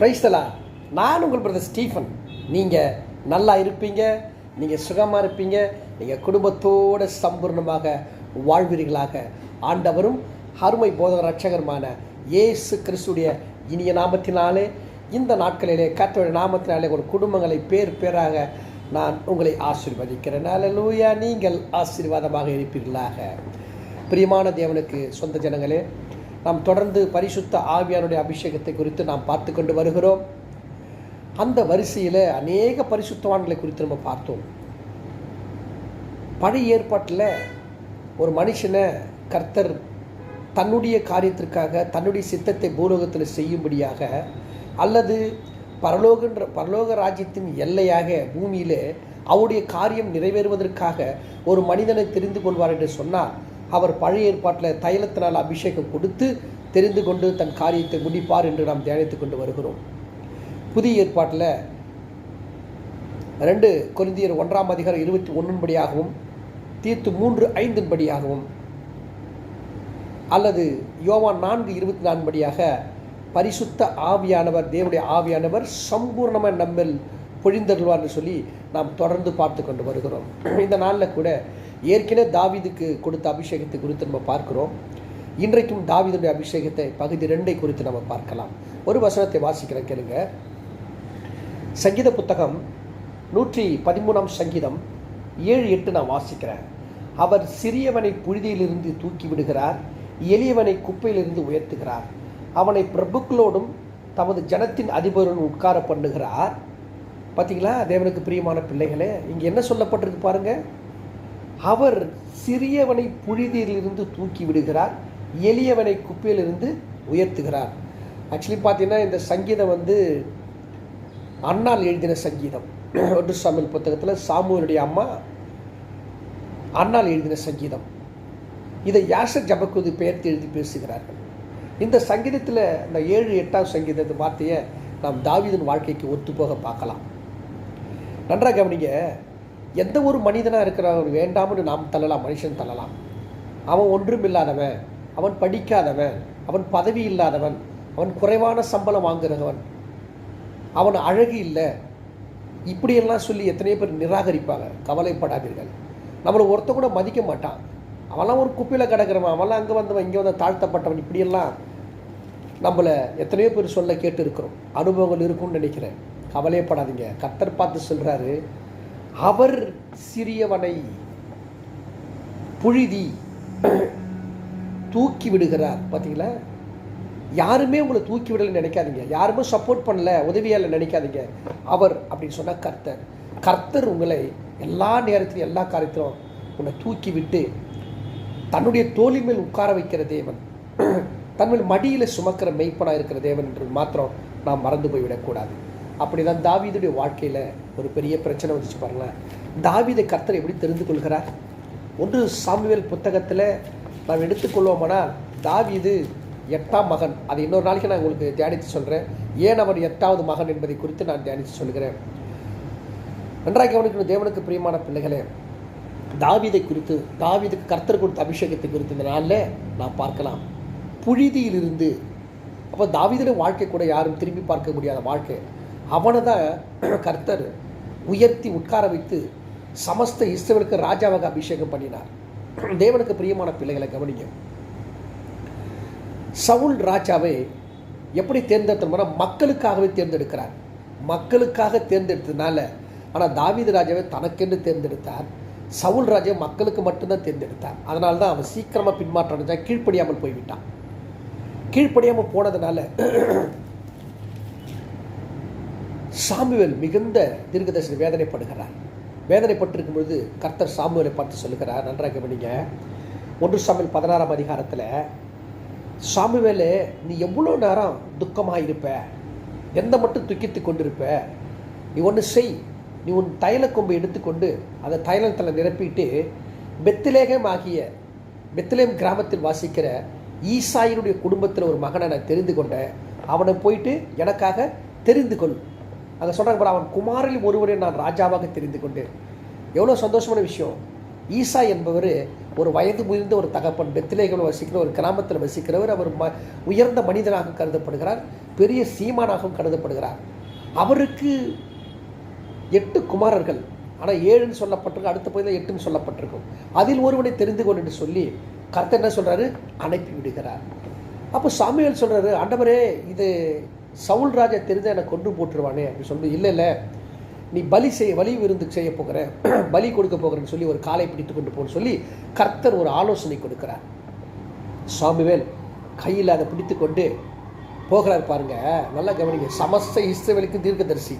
பிரைஸ்தலா நான் உங்கள் brother Stephen. நீங்கள் நல்லா இருப்பீங்க நீங்கள் சுகமாக இருப்பீங்க நீங்கள் குடும்பத்தோடு சம்பூர்ணமாக வாழ்வீர்களாக. ஆண்டவரும் அருமை போதக ரட்சகருமான இயேசு கிறிஸ்துடைய இனிய நாமத்தினாலே இந்த நாட்களிலே கர்த்தருடைய நாமத்தினாலே ஒரு குடும்பங்களை பேர் பேராக நான் உங்களை ஆசீர்வதிக்கிறேன். லூயா நீங்கள் ஆசீர்வாதமாக இருப்பீர்களாக. பிரியமான தேவனுக்கு சொந்த ஜனங்களே நாம் தொடர்ந்து பரிசுத்த ஆவியாருடைய அபிஷேகத்தை குறித்து நாம் பார்த்து கொண்டு வருகிறோம். அந்த வரிசையில் அநேக பரிசுத்தவான்களை குறித்து நம்ம பார்த்தோம். பழைய ஏற்பாட்டில் ஒரு மனுஷனை கர்த்தர் தன்னுடைய காரியத்திற்காக தன்னுடைய சித்தத்தை பூலோகத்தில் செய்யும்படியாக அல்லது பரலோகன்ற பரலோக ராஜ்யத்தின் எல்லையாக பூமியிலே அவருடைய காரியம் நிறைவேறுவதற்காக ஒரு மனிதனை தெரிந்து கொள்வார் என்று சொன்னால் அவர் பழைய ஏற்பாட்டில் தைலத்தினால் அபிஷேகம் கொடுத்து தெரிந்து கொண்டு தன் காரியத்தை முடிப்பார் என்று நாம் தியானித்து கொண்டு வருகிறோம். புதிய ஏற்பாட்டில் ரெண்டு கொரிந்தியர் ஒன்றாம் அதிகாரம் இருபத்தி ஒன்றின்படியாகவும் தீர்த்து மூன்று ஐந்தின்படியாகவும் அல்லது யோவான் நான்கு இருபத்தி நான்குபடியாக பரிசுத்த ஆவியானவர் தேவனுடைய ஆவியானவர் சம்பூர்ணமாக நம்மில் பொழிந்தருள்வார்னு என்று சொல்லி நாம் தொடர்ந்து பார்த்து கொண்டு வருகிறோம். இந்த நாளில் கூட ஏற்கனவே தாவீதுக்கு கொடுத்த அபிஷேகத்தை குறித்து நம்ம பார்க்கிறோம். இன்றைக்கும் தாவிதனுடைய அபிஷேகத்தை பகுதி ரெண்டை குறித்து நம்ம பார்க்கலாம். ஒரு வசனத்தை வாசிக்கிறேன் கேளுங்க. சங்கீத புத்தகம் நூற்றி பதிமூணாம் சங்கீதம் ஏழு எட்டு நான் வாசிக்கிறேன். அவர் சிறியவனை புழுதியிலிருந்து தூக்கி விடுகிறார் எளியவனை குப்பையிலிருந்து உயர்த்துகிறார். அவனை பிரபுக்களோடும் தமது ஜனத்தின் அதிபருடன் உட்கார பண்ணுகிறார். பார்த்தீங்களா தேவனுக்கு பிரியமான பிள்ளைகளே இங்கே என்ன சொல்லப்பட்டிருக்கு பாருங்கள் அவர் சிறியவனை புழுதியிலிருந்து தூக்கி விடுகிறார் எளியவனை குப்பையிலிருந்து உயர்த்துகிறார். ஆக்சுவலி பார்த்தீங்கன்னா இந்த சங்கீதம் வந்து அண்ணால் எழுதின சங்கீதம். ஒன்று சாமியல் புத்தகத்தில் சாமுவனுடைய அம்மா அண்ணால் எழுதின சங்கீதம். இதை யாசர் ஜபக்குது பெயர்த்து எழுதி பேசுகிறார்கள். இந்த சங்கீதத்தில் இந்த ஏழு எட்டாம் சங்கீதத்து வார்த்தையை நாம் தாவிதன் வாழ்க்கைக்கு ஒத்துப்போக பார்க்கலாம். நன்றாக கவனிங்க எந்த ஒரு மனிதனாக இருக்கிறவன் வேண்டாம்னு நாம் தள்ளலாம் மனுஷன் தள்ளலாம். அவன் ஒன்றும் இல்லாதவன் அவன் படிக்காதவன் அவன் பதவி இல்லாதவன் அவன் குறைவான சம்பளம் வாங்குகிறவன் அவன் அழகு இல்லை. இப்படியெல்லாம் சொல்லி எத்தனையோ பேர் நிராகரிப்பாங்க கவலைப்படாதீர்கள். நம்மளை ஒருத்த கூட மதிக்க மாட்டான். அவன்லாம் ஒரு குப்பையில் கிடக்கிறவன் அவெல்லாம் அங்கே வந்தவன் இங்கே வந்து தாழ்த்தப்பட்டவன் இப்படியெல்லாம் நம்மளை எத்தனையோ பேர் சொல்ல கேட்டு இருக்கிறோம் அனுபவங்கள் இருக்கும்னு நினைக்கிறேன். கவலையப்படாதீங்க. கத்தர் பார்த்து சொல்கிறாரு அவர் சிறியவனை புழுதி தூக்கி விடுகிறார். பார்த்தீங்களா யாருமே உங்களை தூக்கி விடலைன்னு நினைக்காதீங்க. யாருமே சப்போர்ட் பண்ணல உதவியால் நினைக்காதீங்க. அவர் அப்படின்னு சொன்னால் கர்த்தர். கர்த்தர் உங்களை எல்லா நேரத்திலும் எல்லா காரியத்திலும் உன்னை தூக்கி விட்டு தன்னுடைய தோழி மேல் உட்கார வைக்கிற தேவன். தன்மேல் மடியில் சுமக்கிற மெய்ப்பனாக இருக்கிற தேவன் என்று மாத்திரம் நாம் மறந்து போய்விடக்கூடாது. அப்படி தான் தாவீதுடைய வாழ்க்கையில் ஒரு பெரிய பிரச்சனை வந்துச்சு பாருங்களேன். தாவீதை கர்த்தர் எப்படி தெரிந்து கொள்கிறார்? ஒன்று சாமுவேல் புத்தகத்தில் நாம் எடுத்துக்கொள்வோமானால் தாவீது எட்டாம் மகன். அது இன்னொரு நாளைக்கு நான் உங்களுக்கு தியானித்து சொல்கிறேன் ஏன் அவர் எட்டாவது மகன் என்பதை குறித்து நான் தியானித்து சொல்கிறேன் நன்றாக கவனிக்கணும் தேவனுக்கு பிரியமான பிள்ளைகளே. தாவீதை குறித்து தாவிதுக்கு கர்த்தர் கொடுத்த அபிஷேகத்தை குறித்து இந்த நாளில் நான் பார்க்கலாம். புழுதியிலிருந்து அப்போ தாவீதுடைய வாழ்க்கை கூட யாரும் திரும்பி பார்க்க முடியாத வாழ்க்கை. அவனை தான் கர்த்தர் உயர்த்தி உட்கார வைத்து சமஸ்த இஸ்ரவேலுக்கு ராஜாவாக அபிஷேகம் பண்ணினார். தேவனுக்கு பிரியமான பிள்ளைகளை கவனிங்க. சவுல் ராஜாவை எப்படி தேர்ந்தெடுத்தோம்னா மக்களுக்காகவே தேர்ந்தெடுக்கிறார். மக்களுக்காக தேர்ந்தெடுத்ததுனால ஆனால் தாவீது ராஜாவை தனக்கென்று தேர்ந்தெடுத்தார். சவுல் ராஜா மக்களுக்கு மட்டும்தான் தேர்ந்தெடுத்தார். அதனால தான் அவன் சீக்கிரமாக பின்மாற்றம் அடைஞ்சா கீழ்ப்படியாமல் போய்விட்டான். கீழ்ப்படியாமல் போனதுனால சாமுவேல் மிகுந்த தீர்க்கதரிசன வேதனைப்படுகிறார். வேதனைப்பட்டிருக்கும் பொழுது கர்த்தர் சாமுவேலை பார்த்து சொல்லுகிறார். நன்றாக கவனிங்க. ஒன்று சாமுவேல் பதினாறாம் அதிகாரத்தில் சாமுவேலே நீ எவ்வளோ நேரம் துக்கமாக இருப்ப எந்த மட்டும் துக்கித்து கொண்டிருப்ப? நீ ஒன்று செய். நீ உன் தைல கொம்பை எடுத்துக்கொண்டு அதை தைலத்தில் நிரப்பிட்டு பெத்திலேகம் ஆகிய பெத்திலேம் கிராமத்தில் வாசிக்கிற ஈசாயினுடைய குடும்பத்தில் ஒரு மகனை நான் தெரிந்து கொண்டேன். அவனை போயிட்டு எனக்காக தெரிந்து கொள். அங்கே சொல்கிறாங்க பாரு அவன் குமாரில் ஒருவரை நான் ராஜாவாக தெரிந்து கொண்டேன். எவ்வளோ சந்தோஷமான விஷயம். ஈசா என்பவர் ஒரு வயது முதிர்ந்த ஒரு தகப்பன் பெத்திலேகள் வசிக்கிற ஒரு கிராமத்தில் வசிக்கிறவர் அவர் ம உயர்ந்த மனிதனாக கருதப்படுகிறார் பெரிய சீமானாகவும் கருதப்படுகிறார். அவருக்கு எட்டு குமாரர்கள் ஆனால் ஏழுன்னு சொல்லப்பட்டிருக்கு அடுத்த பகுதியில் எட்டுன்னு சொல்லப்பட்டிருக்கும். அதில் ஒருவனை தெரிந்து கொண்டு சொல்லி கர்த்தர் என்ன சொல்கிறாரு அனுப்பி விடுகிறார். அப்போ சாமியல் சொல்கிறாரு ஆண்டவரே இது சவுல் ராஜா தெரிஞ்ச என்னை கொண்டு போட்டுருவானே அப்படின்னு சொல்லி இல்லை இல்லை நீ பலி செய்ய வலி விருந்து செய்ய போகிற பலி கொடுக்க போகிறேன்னு சொல்லி ஒரு காலை பிடித்து கொண்டு போன்னு சொல்லி கர்த்தர் ஒரு ஆலோசனை கொடுக்கிறார். சாமுவேல் கையில் அதை பிடித்து கொண்டு போகிறார் பாருங்க. நல்லா கவனிங்க. சமஸ்த இஸ்ரவேலுக்கு தீர்க்கதரிசி.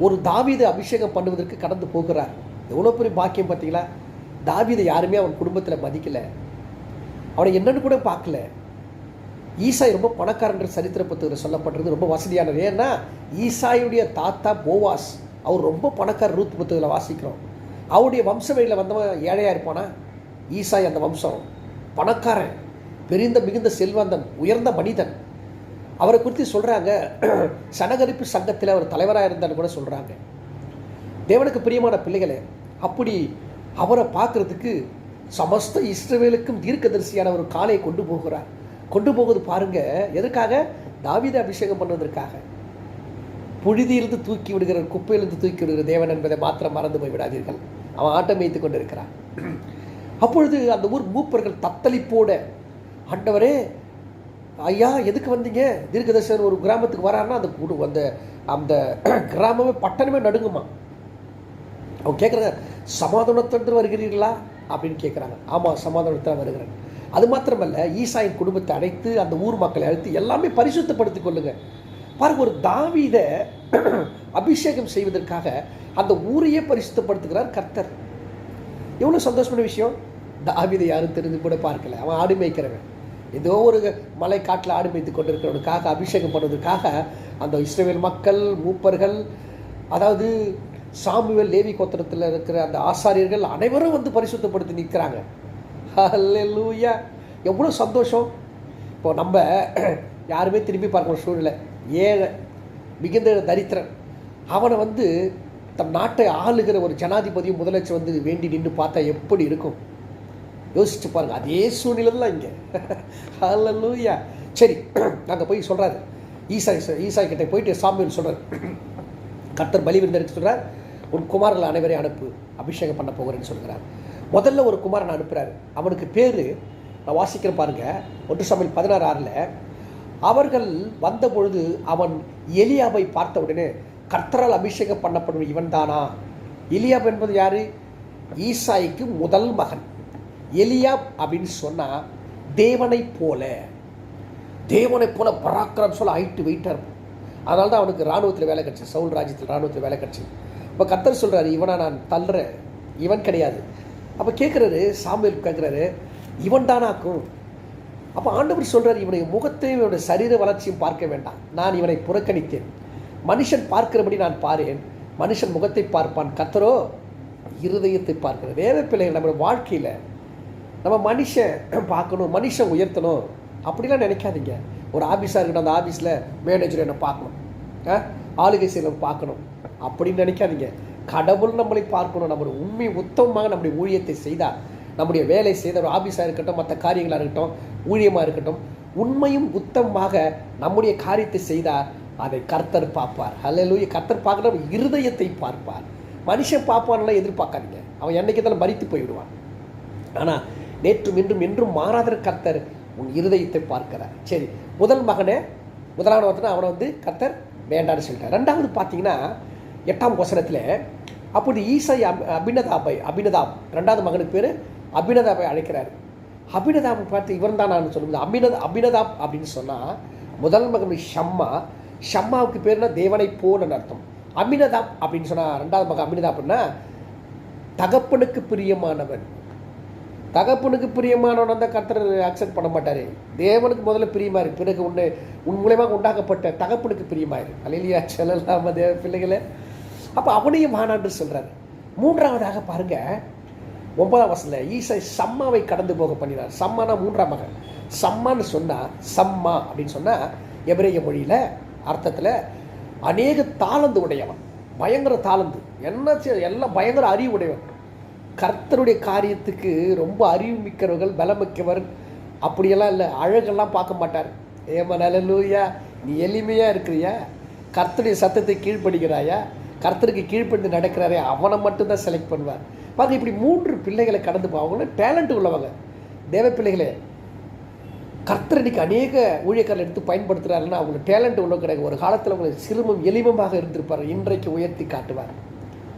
ஒரு தாவீதை அபிஷேகம் பண்ணுவதற்கு கடந்து போகிறார். எவ்வளோ பெரிய பாக்கியம் பார்த்தீங்களா? தாவீதை யாருமே அவன் குடும்பத்தில் மதிக்கலை. அவனை என்னன்னு கூட பார்க்கல. ஈசாய் ரொம்ப பணக்காரன்ற சரித்திர புத்தகத்தில் சொல்லப்பட்டிருக்கு ரொம்ப வசதியானது. ஏன்னா ஈசாயுடைய தாத்தா போவாஸ் அவர் ரொம்ப பணக்கார ரூத் புத்தகத்தில் வாசிக்கிறோம். அவருடைய வம்ச வழியில் வந்தவன் ஏழையாக இருப்பானா? ஈசாய் அந்த வம்சம். பணக்காரன் பெரிந்த மிகுந்த செல்வந்தன் உயர்ந்த மனிதன். அவரை குறித்து சொல்கிறாங்க சனகரிப்பு சங்கத்தில் அவர் தலைவராக இருந்தான்னு கூட சொல்கிறாங்க தேவனுக்கு பிரியமான பிள்ளைகளே அப்படி அவரை பார்க்குறதுக்கு சமஸ்த இஸ்ரவேலுக்கும் தீர்க்கதரிசியான ஒரு காலை கொண்டு போகிறார். கொண்டு போவது பாருங்க. எதற்காக? தாவித அபிஷேகம் பண்ணுவதற்காக. புழுதியிலிருந்து தூக்கி விடுகிற குப்பையிலிருந்து தூக்கி விடுகிற தேவன் என்பதை மாத்திரம் மறந்து போய் விடாதீர்கள். அவன் ஆட்டம் வைத்து கொண்டிருக்கிறான். அப்பொழுது அந்த ஊர் மூப்பர்கள் தத்தளிப்போட ஆண்டவரே ஐயா எதுக்கு வந்தீங்க? தீர்க்கதர்சன் ஒரு கிராமத்துக்கு வரான்னா அந்த குடு அந்த அந்த கிராமமே பட்டணமே நடுங்குமா? அவன் கேட்குறாங்க சமாதானத்தன்று வருகிறீர்களா? அப்படின்னு கேட்குறாங்க ஆமாம் சமாதானத்தில் வருகிறேன். அது மாத்திரமல்ல ஈசாயின் குடும்பத்தை அழைத்து அந்த ஊர் மக்களை அழைத்து எல்லாமே பரிசுத்தப்படுத்திக் கொள்ளுங்க. பாருங்க ஒரு தாவீதை அபிஷேகம் செய்வதற்காக அந்த ஊரையே பரிசுத்தப்படுத்துகிறார் கர்த்தர். எவ்வளோ சந்தோஷமான விஷயம்? தாவிதை யாரும் தெரிஞ்சு கூட பார்க்கல. அவன் ஆடு மேய்க்கிறவன். ஏதோ ஒரு மலை காட்டில் ஆடு மேய்த்து கொண்டிருக்கிறவனுக்காக அபிஷேகம் பண்ணுவதற்காக அந்த இஸ்ரேல் மக்கள் மூப்பர்கள் அதாவது சாமுவேல் லேவி கோத்திரத்தில் இருக்கிற அந்த ஆசாரியர்கள் அனைவரும் வந்து பரிசுத்தப்படுத்தி நிற்கிறாங்க. ஹalleluya எவ்வளோ சந்தோஷம். இப்போ நம்ம யாருமே திரும்பி பார்க்கணும் சூழ்நிலை. ஏழை மிகுந்த தரித்திரன். அவனை வந்து தன் நாட்டை ஆளுகிற ஒரு ஜனாதிபதியும் முதலமைச்சர் வந்து வேண்டி நின்று பார்த்தா எப்படி இருக்கும்? யோசிச்சு பாருங்க. அதே சூழ்நிலை தான் இங்கே. ஹalleluya சரி நாங்கள் போய் சொல்கிறாரு ஈசாய் ஈசாய் கிட்டே போயிட்டு சாமியில் சொல்கிறார் கர்த்தர் பலி விருந்தருக்கு சொல்கிறார் உன் குமாரர்கள் அனைவரையும் அனுப்பு அபிஷேகம் பண்ண போகிறேன்னு சொல்கிறார். முதல்ல ஒரு குமாரன் அனுப்புகிறாரு அவனுக்கு பேர் நான் வாசிக்கிறேன் பாருங்க ஒன்று சமையல் பதினாறு ஆறில் அவர்கள் வந்த பொழுது அவன் எலியாவை பார்த்த உடனே கர்த்தரால் அபிஷேகம் பண்ணப்படும் இவன் தானா? எலியாப் என்பது யார்? ஈசாய்க்கு முதல் மகன். எலியாப் அப்படின்னு சொன்னால் தேவனைப் போல. தேவனைப் போல பராக்கிரம் சொல்ல ஹைட்டு வெயிட்டாக இருக்கும் அதனால தான் அவனுக்கு இராணுவத்தில் வேலை கிடச்சி சவுல் ராஜ்யத்தில் இராணுவத்தில் வேலை கிடச்சி இப்போ கத்தர் சொல்கிறாரு இவனை நான் தள்ளுறேன். இவன் கிடையாது. அப்போ கேட்குறாரு சாமியல் கேட்குறாரு இவன் தானாக்கும் அப்போ ஆண்டவர் சொல்கிறார் இவனுடைய முகத்தையும் இவனுடைய சரீர வளர்ச்சியும் பார்க்க வேண்டாம். நான் இவனை புறக்கணித்தேன். மனுஷன் பார்க்கிறபடி நான் பாரேன். மனுஷன் முகத்தை பார்ப்பான். கத்தரோ இருதயத்தை பார்க்கிறேன் வேத பிள்ளைகள் நம்மளுடைய வாழ்க்கையில் நம்ம மனுஷன் பார்க்கணும் மனுஷன் உயர்த்தணும். அப்படிலாம் நினைக்காதீங்க. ஒரு ஆஃபீஸாக இருக்கட்டும் அந்த ஆஃபீஸில் மேனேஜர் என்னை பார்க்கணும். ஆ? ஆளுகை செயலர் பார்க்கணும். அப்படின்னு நினைக்காதீங்க. கடவுள் நம்மளை பார்க்கணும். நம்மளுடைய உண்மை உத்தமமாக நம்முடைய ஊழியத்தை செய்தால் நம்முடைய வேலை செய்த ஒரு ஆஃபீஸாக இருக்கட்டும் மற்ற காரியங்களாக இருக்கட்டும் ஊழியமாக இருக்கட்டும் உண்மையும் உத்தமமாக நம்முடைய காரியத்தை செய்தால் அதை கர்த்தர் பார்ப்பார். அல்ல கர்த்தர் பார்க்கணும் இருதயத்தை பார்ப்பார். மனுஷன் பார்ப்பான்லாம் எதிர்பார்க்காதீங்க. அவன் என்னைக்கு தான் மறித்து போய்விடுவான். ஆனால் நேற்றும் இன்றும் என்றும் மாறாத கர்த்தர் உன் இருதயத்தை பார்க்கிறார். சரி முதல் மகனே முதலாவது அவனை வந்து கர்த்தர் வேண்டான்னு சொல்லிட்டார். ரெண்டாவது பார்த்தீங்கன்னா எட்டாம் வசனத்தில் அப்படி ஈசை அபி அபிநதாப் ரெண்டாவது மகனுக்கு பேர் அபிநதாபை அழைக்கிறார். அபிநதாபை பார்த்து இவன் தான் நான் சொல்லும்போது அபிநத அபிநதாப் அப்படின்னு சொன்னால் முதல் மகன் ஷம்மா. ஷம்மாவுக்கு பேர்னா தேவனை போலன்னு அர்த்தம். அபிநதாப் அப்படின்னு சொன்னால் ரெண்டாவது மகன் அபிநதாப்னா தகப்பனுக்கு பிரியமானவன். தகப்பனுக்கு பிரியமானவன் அந்த கர்த்தர் அக்செப்ட் பண்ண மாட்டார். தேவனுக்கு முதல்ல பிரியமா இருக்கு பிறகு உன்னை உன் மூலயமாக உண்டாக்கப்பட்ட தகப்பனுக்கு பிரியமா இருக்கு அலையிலியா சொல்லலாமா தேவ பிள்ளைகளே? அப்போ அவனையும் மானான்னு சொல்கிறாரு மூன்றாவதாக பாருங்க ஒன்பதாம் வசதியில் ஈசை சம்மாவை கடந்து போக பண்ணினார். சம்மானா மூன்றாம் மகன். சம்மான்னு சொன்னால் சம்மா அப்படின்னு சொன்னால் எபிரேய மொழியில் அர்த்தத்தில் அநேக தாளந்து உடையவன். பயங்கர தாளந்து. என்ன எல்லாம் பயங்கர அறிவு உடையவன். கர்த்தருடைய காரியத்துக்கு ரொம்ப அறிவு மிக்கவர்கள் பலமிக்கவர் அப்படியெல்லாம் இல்லை அழகெல்லாம் பார்க்க மாட்டார். ஏமா நல்லலூயா நீ எளிமையாக இருக்கிறியா? கர்த்தருடைய சத்தத்தை கீழ்ப்படுகிறாயா? கர்த்தருக்கு கீழ்ப்பட்டு நடக்கிறாரே அவனை மட்டும்தான் செலக்ட் பண்ணுவார். பார்த்து இப்படி மூன்று பிள்ளைகளை கடந்து போ அவங்களும் டேலண்ட் உள்ளவங்க. தேவ பிள்ளைகளே கர்த்தர் இன்னைக்கு அநேக ஊழியக்காரர்கள் எடுத்து பயன்படுத்துகிறாருன்னா அவங்க டேலண்ட் உள்ள கிடையாது. ஒரு காலத்தில் அவங்க சிறுமம் எளிமமாக இருந்திருப்பார். இன்றைக்கு உயர்த்தி காட்டுவார்.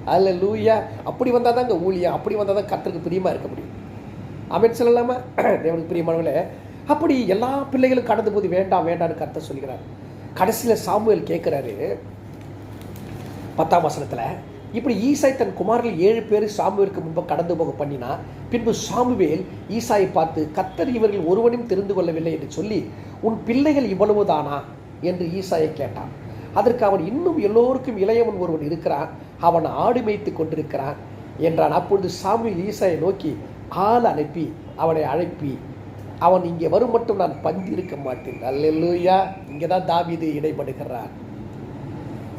அதில் லூயா அப்படி வந்தால் தான் அங்கே ஊழியம். அப்படி வந்தால் தான் கர்த்தருக்கு பிரியமாக இருக்க முடியும். அமீன் சொல்லலாமா? தேவனுக்கு பிரியமானவங்களே அப்படி எல்லா பிள்ளைகளும் கடந்து போது வேண்டாம் வேண்டாம்னு கர்த்தர் சொல்கிறார் கடைசியில் சாமுவேல் கேட்குறாரு பத்தாம் வசனத்தில் இப்படி ஈசாய் தன் குமாரில் ஏழு பேர் சாமுவேலுக்கு முன்பு கடந்து போக பண்ணினா பின்பு சாமுவேல் ஈசாயை பார்த்து கத்தர் இவர்கள் ஒருவனையும் தெரிந்து கொள்ளவில்லை என்று சொல்லி உன் பிள்ளைகள் இவ்வளவுதானா? என்று ஈசாயை கேட்டான். அதற்கு அவன் இன்னும் எல்லோருக்கும் இளையவன் ஒருவன் இருக்கிறான். அவன் ஆடு மேய்த்து கொண்டிருக்கிறான். என்றான். அப்பொழுது சாமுவேல் ஈசாயை நோக்கி ஆள் அனுப்பி அவனை அழைப்பி. அவன் இங்கே வரும் மட்டும் நான் பந்தி இருக்க மாட்டேன். அல்லேலூயா! இங்கே தான் தாவிது இடைபடுகிறான்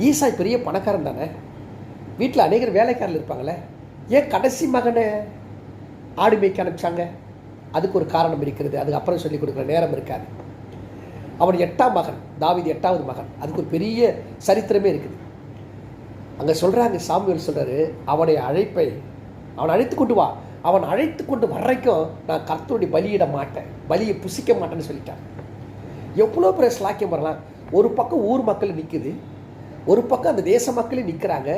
ஈசாய் பெரிய பணக்காரன் தானே? வீட்டில் அநேகர் வேலைக்காரர்கள் இருப்பாங்களே? ஏன் கடைசி மகனை ஆடு மேய்க்க அனுப்பிச்சாங்க? அதுக்கு ஒரு காரணம் இருக்கிறது. அதுக்கு அப்புறம் சொல்லிக் கொடுக்குற நேரம் இருக்காது. அவன் எட்டாம் மகன் தாவீது எட்டாவது மகன். அதுக்கு ஒரு பெரிய சரித்திரமே இருக்குது. அங்கே சொல்கிறாங்க சாமியல் சொல்கிறாரு அவனை அழைப்பை அவனை அழைத்து கொண்டு வா. அவன் அழைத்து கொண்டு வர்றைக்கும் நான் கர்த்தருடைய பலியிட மாட்டேன். பலியை புசிக்க மாட்டேன்னு சொல்லிட்டான். எவ்வளோ பெரிய ஸ்லாக்கியம் வரலாம் ஒரு பக்கம் ஊர் மக்கள் நிற்குது ஒரு பக்கம் அந்த தேச மக்களே நிற்கிறாங்க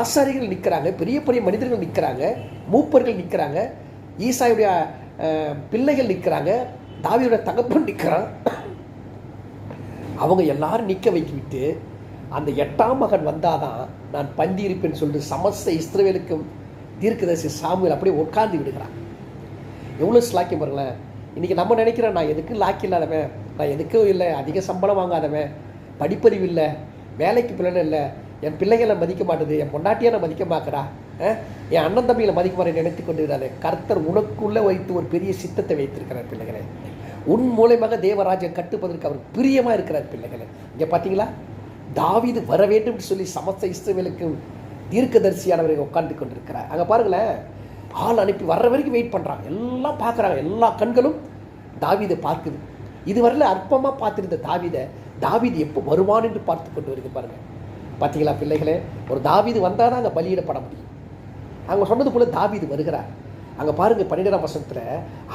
ஆசாரிகள் நிற்கிறாங்க பெரிய பெரிய மனிதர்கள் நிற்கிறாங்க மூப்பர்கள் நிற்கிறாங்க ஈசாயுடைய பிள்ளைகள் நிற்கிறாங்க தாவியோட தகப்பன் நிற்கிறான் அவங்க எல்லாரும் நிற்க வைக்கிவிட்டு அந்த எட்டாம் மகன் வந்தாதான் நான் பந்தி இருப்பேன்னு சொல்லிட்டு சமஸ்த இஸ்ரவேலுக்கும் தீர்க்கதரிசி சாமுவேல் அப்படியே உட்கார்ந்து விடுகிறான். எவ்வளோ ஸ்லாக்கியம் பாருங்களேன். இன்றைக்கி நம்ம நினைக்கிறோம் நான் எதுக்கும் லாக்கி இல்லாதவன் நான் எதுக்கும் இல்லை அதிக சம்பளம் வாங்காதவன் படிப்பறிவு இல்லை வேலைக்கு பிள்ளைன்னு இல்லை. என் பிள்ளைகளை மதிக்க மாட்டேது என் பொண்டாட்டியை நான் மதிக்க மாக்கடா என் அண்ணன் தம்பிகளை மதிக்க மாட்டேன் நினைத்து கொண்டு கர்த்தர் உனக்குள்ளே வைத்து ஒரு பெரிய சித்தத்தை வைத்திருக்கிறார் பிள்ளைகளே. உன் மூலயமாக தேவராஜ்யம் கட்டுப்பதற்கு அவர் பிரியமாக இருக்கிறார் பிள்ளைகளை. இங்கே பார்த்தீங்களா தாவிது வர வேண்டும் சொல்லி சமஸ்த இஸ்ரேலுக்கு தீர்க்கதரிசியானவரை உட்கார்ந்து கொண்டிருக்கிறார். அங்கே பாருங்களேன். ஆள் அனுப்பி வர்ற வரைக்கும் வெயிட் பண்ணுறாங்க எல்லாம் பார்க்குறாங்க எல்லா கண்களும் தாவீதை பார்க்குது. இதுவரையில் அற்பமாக பார்த்துருந்த தாவீதை தாவீது எப்போ வருவான் என்று பார்த்து கொண்டு வருது பாருங்கள் பார்த்தீங்களா பிள்ளைகளே? ஒரு தாவீது வந்தால் தான் அங்கே பலியிடப்பட முடியும். அவங்க சொன்னது போல் தாவீது வருகிறார். அங்கே பாருங்க பன்னிரெண்டாம் வசனத்தில்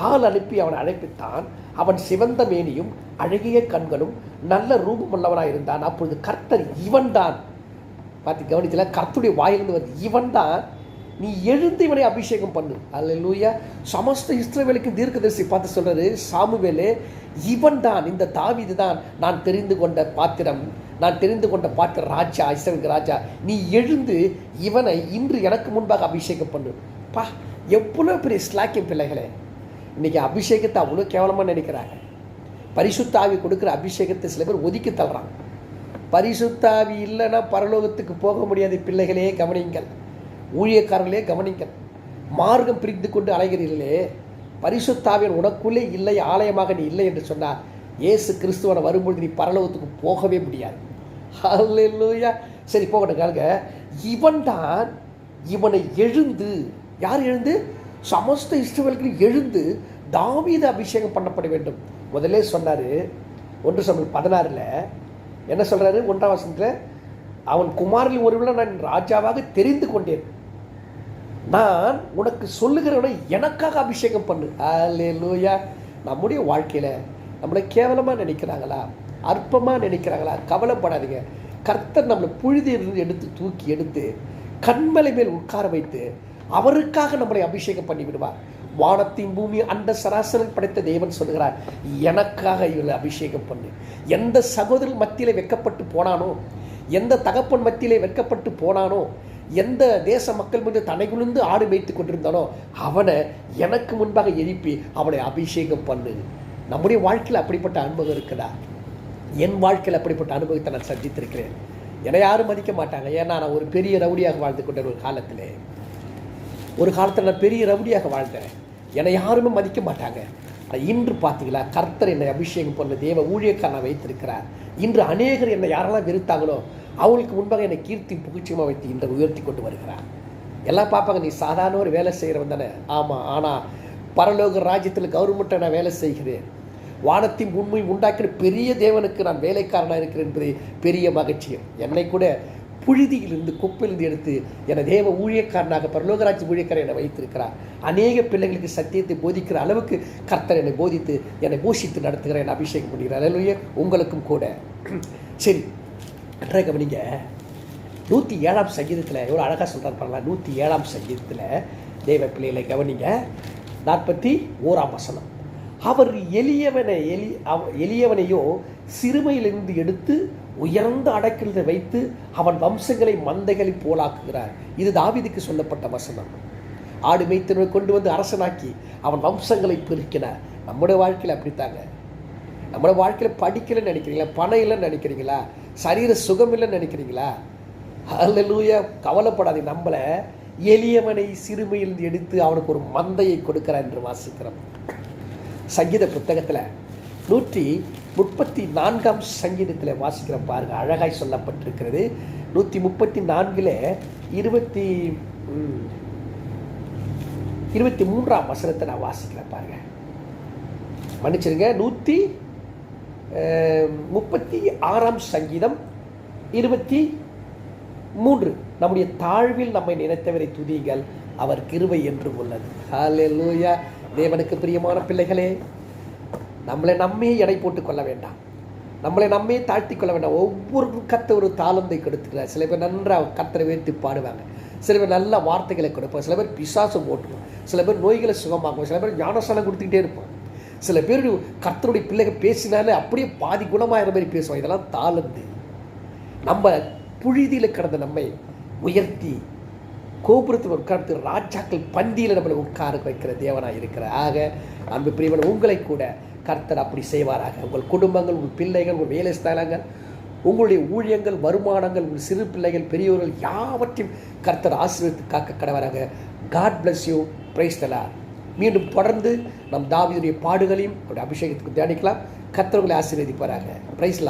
ஆள் அனுப்பி அவனை அழைப்பித்தான். அவன் சிவந்த மேனியும் அழகிய கண்களும் நல்ல ரூபமுள்ளவனாக இருந்தான். அப்பொழுது கர்த்தர் இவன்தான். பார்த்து கவனிக்கல கர்த்துடைய வாயிலிருந்து வருது இவன்தான். நீ எழுந்து இவனை அபிஷேகம் பண்ணு. அல்லேலூயா. சமஸ்த இஸ்ரவேலுக்கு தீர்க்கதரிசி பார்த்து சொல்றாரு சாமுவேலே இவன் தான் இந்த தாவிது தான் நான் தெரிந்து கொண்ட பாத்திரம் நான் தெரிந்து கொண்ட பாத்திர ராஜா இஸ்ரவேலுக்கு ராஜா. நீ எழுந்து இவனை இன்று எனக்கு முன்பாக அபிஷேகம் பண்ணு. பா எவ்வளோ பெரிய ஸ்லாக்கியம் பிள்ளைகளே. இன்னைக்கு அபிஷேகத்தை அவ்வளோ கேவலமாக நினைக்கிறாங்க. பரிசுத்தாவி கொடுக்குற அபிஷேகத்தை சில பேர் ஒதுக்கி தள்ளுறாங்க. பரிசுத்தாவி இல்லைன்னா பரலோகத்துக்கு போக முடியாது பிள்ளைகளே கவனிங்கள் ஊழியக்காரர்களே கவனிங்கள் மார்க்கம் பிரித்து கொண்டு அலைகிறீர்களே. பரிசுத்தாவியன் உனக்குள்ளே இல்லை ஆலயமாக நீ இல்லை என்று சொன்னார் ஏசு கிறிஸ்துவனை வரும்பொழுது நீ பரலோகத்துக்கு போகவே முடியாது. அல்லையா சரி போகட்டும் கேளுங்க. இவன் தான் இவனை எழுந்து யார் எழுந்து? சமஸ்த இஸ்ரவேல்கள் எழுந்து தாவீது அபிஷேகம் பண்ணப்பட வேண்டும். முதலே சொன்னார் ஒன்று சமையல் பதினாறில் என்ன சொல்கிறாரு ஒன்றாம் வசனத்தில் அவன் குமாரில் ஒருவனை நான் ராஜாவாக தெரிந்து கொண்டேன். நான் உனக்கு சொல்லுகிறவனை எனக்காக அபிஷேகம் பண்ணு. அல்லேலூயா நம்முடைய வாழ்க்கையில் நம்மளை கேவலமாக நினைக்கிறாங்களா? அற்பமாக நினைக்கிறாங்களா? கவலைப்படாதீங்க. கர்த்தர் நம்மளை புழுதியிலிருந்து எடுத்து தூக்கி எடுத்து கண்மலை மேல் உட்கார வைத்து அவருக்காக நம்மளை அபிஷேகம் பண்ணி விடுவார். வானத்தின் பூமி அந்த சராசரி படைத்த தேவன் சொல்லுகிறார் எனக்காக இவளை அபிஷேகம் பண்ணு. எந்த சகோதரன் மத்தியிலே வெட்கப்பட்டு போனானோ எந்த தகப்பன் மத்தியிலே வெட்கப்பட்டு போனானோ எந்த தேச மக்கள் மீது தனை ஆடு மேய்த்து கொண்டிருந்தானோ அவனை எனக்கு முன்பாக எழுப்பி அவனை அபிஷேகம் பண்ணு. நம்முடைய வாழ்க்கையில் அப்படிப்பட்ட அனுபவம் இருக்குதா? என் வாழ்க்கையில் அப்படிப்பட்ட அனுபவத்தை நான் சந்தித்திருக்கிறேன். என்னை யாரும் மதிக்க மாட்டாங்க. ஏன்னா நான் ஒரு பெரிய ரவுடியாக வாழ்ந்து கொண்ட ஒரு காலத்தில். ஒரு காலத்தில் நான் பெரிய ரவுடியாக வாழ்ந்தேன். என்னை யாருமே மதிக்க மாட்டாங்க. இன்று பார்த்தீங்களா கர்த்தர் என்னை அபிஷேகம் பண்ண தேவ ஊழியக்காரனை வைத்திருக்கிறார். இன்று அநேகர் என்னை யாரெல்லாம் வெறுத்தாங்களோ அவங்களுக்கு முன்பாக என்னை கீர்த்தி புகழ்ச்சியமாக வைத்து இந்த உயர்த்தி கொண்டு வருகிறார். எல்லாம் பார்ப்பாங்க நீ சாதாரண ஒரு வேலை செய்கிறவன் தானே? ஆமாம் ஆனால் பரலோக ராஜ்யத்தில் கவர்மெண்ட்டை நான் வேலை செய்கிறேன். வானத்தின் உண்மை உண்டாக்கின பெரிய தேவனுக்கு நான் வேலைக்காரனாக இருக்கிறேன் என்பது பெரிய மகிழ்ச்சியம். என்னை கூட புழுதியிலிருந்து குப்பையிலிருந்து எடுத்து என தேவ ஊழியக்காரனாக பரலோகராட்சி ஊழியக்காரன் என்னை வைத்திருக்கிறார். அநேக பிள்ளைகளுக்கு சத்தியத்தை போதிக்கிற அளவுக்கு கர்த்தர் என்னை போதித்து என்னை போஷித்து நடத்துகிற என்னை அபிஷேகம் பண்ணுகிறார். அல்லையே உங்களுக்கும் கூட. சரி அன்றைய கவனிங்க. நூற்றி ஏழாம் சங்கீதத்தில் எவ்வளோ அழகாக சொல்கிறார் பாருங்களா நூற்றி ஏழாம் சங்கீதத்தில் தேவ பிள்ளைகளை கவனிங்க. நாற்பத்தி ஓராம் வசனம். அவர் எளியவனை எளி அவ எளியவனையோ சிறுமையிலிருந்து எடுத்து உயர்ந்த அடக்கில் வைத்து அவன் வம்சங்களை மந்தைகளை போலாக்குகிறார். இது தாவிதுக்கு சொல்லப்பட்ட வசனம். ஆடு மேய்த்தனை கொண்டு வந்து அரசனாக்கி அவன் வம்சங்களை பெருக்கினார். நம்முடைய வாழ்க்கையில் அப்படித்தாங்க. நம்மளோட வாழ்க்கையில் படிக்கலைன்னு நினைக்கிறீங்களா? பணம் இல்லைன்னு நினைக்கிறீங்களா? சரீர சுகம் இல்லைன்னு நினைக்கிறீங்களா? அல்லூயா கவலைப்படாதீங்க நம்மளை. எளியவனை சிறுமையிலிருந்து எடுத்து அவனுக்கு ஒரு மந்தையை கொடுக்கிறான் என்று வாசிக்கிறோம். சங்கீத புத்தகத்தில் நூற்றி முப்பத்தி நான்காம் சங்கீதத்தில் வாசிக்கிற பாருங்கள் அழகாய் சொல்லப்பட்டிருக்கிறது. நூற்றி முப்பத்தி நான்கில் இருபத்தி இருபத்தி மூன்றாம் வசனத்தை நான் வாசிக்கிறேன் பாருங்க. மன்னிச்சிருங்க. நூற்றி முப்பத்தி ஆறாம் சங்கீதம் இருபத்தி மூன்று. நம்முடைய தாழ்வில் நம்மை நினைத்தவரை துதிகள் அவர் கிருவை என்று உள்ளது. ஹalleluya. தேவனுக்கு பிரியமான பிள்ளைகளே நம்மளை நம்மே எடை போட்டு கொள்ள வேண்டாம். நம்மளை நம்மே தாழ்த்தி கொள்ள வேண்டாம். ஒவ்வொரு கத்த ஒரு தாளந்தை கொடுத்துக்கிறார். சில பேர் நன்றாக கத்தரை உயர்த்தி பாடுவாங்க. சில பேர் நல்ல வார்த்தைகளை கொடுப்பாங்க. சில பேர் பிசாசம் ஓட்டுவோம் சில பேர் நோய்களை சுகமாக்குவோம் சில பேர் ஞானசாலம் கொடுத்துக்கிட்டே இருப்போம் சில பேர் கர்த்தருடைய பிள்ளைகள் பேசினாலே அப்படியே பாதி குணமாகிற மாதிரி பேசுவோம் இதெல்லாம் தாளந்து. நம்ம புழுதியில் கிடந்த நம்மை உயர்த்தி கோபுரத்தில் உட்கார்ந்து ராஜாக்கள் பந்தியில் நம்மளை உட்கார வைக்கிற தேவனாக இருக்கிற. ஆக அன்பு பிரியவன் உங்களை கூட கர்த்தர் அப்படி செய்வாராக. உங்கள் குடும்பங்கள் உங்கள் பிள்ளைகள் உங்கள் வேலை ஸ்தானங்கள் உங்களுடைய ஊழியங்கள் வருமானங்கள் உங்கள் சிறு பிள்ளைகள் பெரியவர்கள் யாவற்றையும் கர்த்தர் ஆசீர்வதித்து காக்க கடவராக. God bless you praise the Lord மீண்டும் தொடர்ந்து நம் தாவியுடைய பாடுகளையும் அவருடைய அபிஷேகத்துக்கு தியானிக்கலாம். கத்தவர்களை உங்களை ஆசீர்வதிப்பாராக. பிரைஸ்